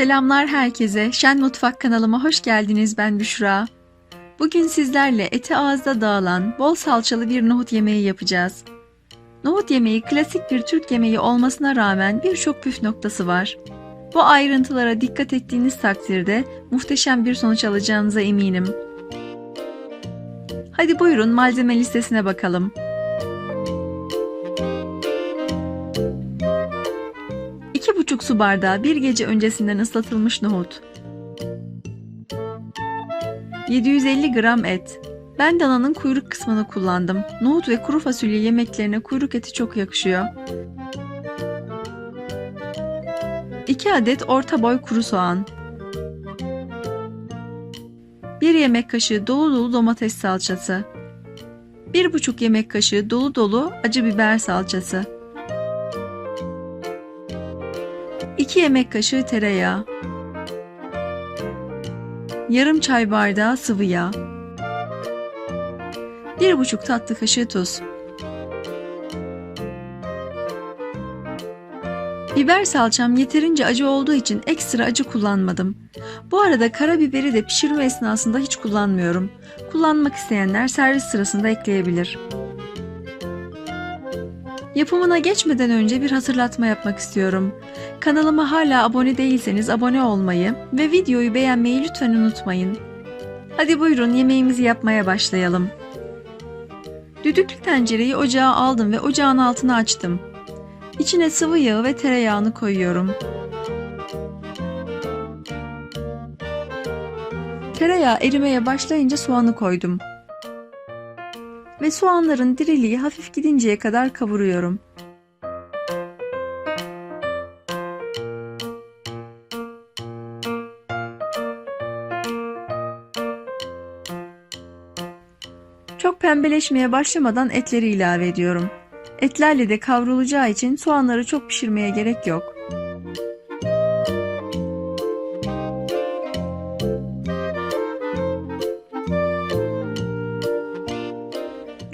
Selamlar herkese. Şen Mutfak kanalıma hoş geldiniz. Ben Büşra. Bugün sizlerle eti ağızda dağılan bol salçalı bir nohut yemeği yapacağız. Nohut yemeği klasik bir Türk yemeği olmasına rağmen birçok püf noktası var. Bu ayrıntılara dikkat ettiğiniz takdirde muhteşem bir sonuç alacağınıza eminim. Hadi buyurun malzeme listesine bakalım. 2,5 su bardağı bir gece öncesinden ıslatılmış nohut. 750 gram et. Ben dananın kuyruk kısmını kullandım. Nohut ve kuru fasulye yemeklerine kuyruk eti çok yakışıyor. 2 adet orta boy kuru soğan. 1 yemek kaşığı dolu dolu domates salçası. 1,5 yemek kaşığı dolu dolu acı biber salçası. 2 yemek kaşığı tereyağı. Yarım çay bardağı sıvı yağ. 1,5 tatlı kaşığı tuz. Biber salçam yeterince acı olduğu için ekstra acı kullanmadım. Bu arada karabiberi de pişirme esnasında hiç kullanmıyorum. Kullanmak isteyenler servis sırasında ekleyebilir. Yapımına geçmeden önce bir hatırlatma yapmak istiyorum. Kanalıma hala abone değilseniz abone olmayı ve videoyu beğenmeyi lütfen unutmayın. Hadi buyurun yemeğimizi yapmaya başlayalım. Düdüklü tencereyi ocağa aldım ve ocağın altını açtım. İçine sıvı yağı ve tereyağını koyuyorum. Tereyağı erimeye başlayınca soğanı koydum. Ve soğanların diriliği hafif gidinceye kadar kavuruyorum. Çok pembeleşmeye başlamadan etleri ilave ediyorum. Etlerle de kavrulacağı için soğanları çok pişirmeye gerek yok.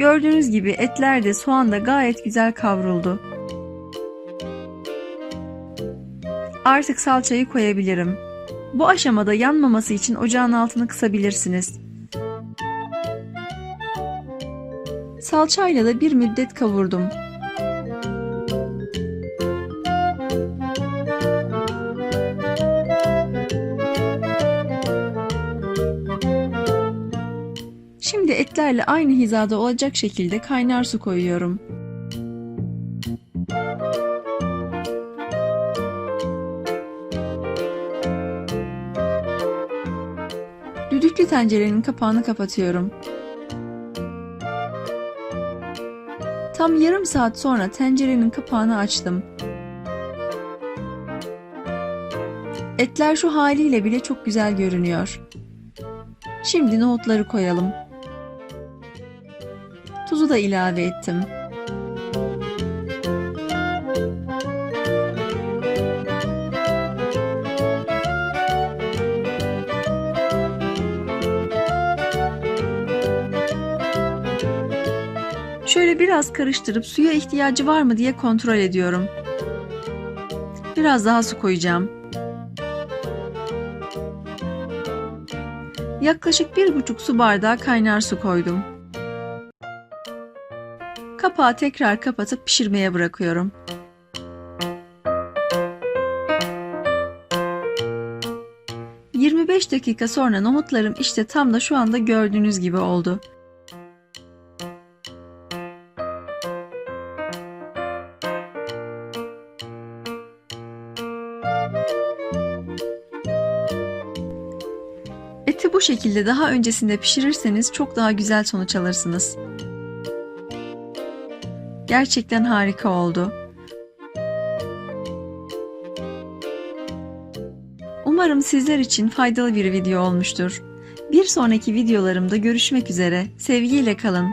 Gördüğünüz gibi etler de soğan da gayet güzel kavruldu. Artık salçayı koyabilirim. Bu aşamada yanmaması için ocağın altını kısabilirsiniz. Salçayla da bir müddet kavurdum. Şimdi etlerle aynı hizada olacak şekilde kaynar su koyuyorum. Düdüklü tencerenin kapağını kapatıyorum. Tam yarım saat sonra tencerenin kapağını açtım. Etler şu haliyle bile çok güzel görünüyor. Şimdi nohutları koyalım. Tuzu da ilave ettim. Şöyle biraz karıştırıp suya ihtiyacı var mı diye kontrol ediyorum. Biraz daha su koyacağım. Yaklaşık bir buçuk su bardağı kaynar su koydum. Kapağı tekrar kapatıp pişirmeye bırakıyorum. ...25 dakika sonra nohutlarım işte tam da şu anda gördüğünüz gibi oldu. Eti bu şekilde daha öncesinde pişirirseniz çok daha güzel sonuç alırsınız. Gerçekten harika oldu. Umarım sizler için faydalı bir video olmuştur. Bir sonraki videolarımda görüşmek üzere. Sevgiyle kalın.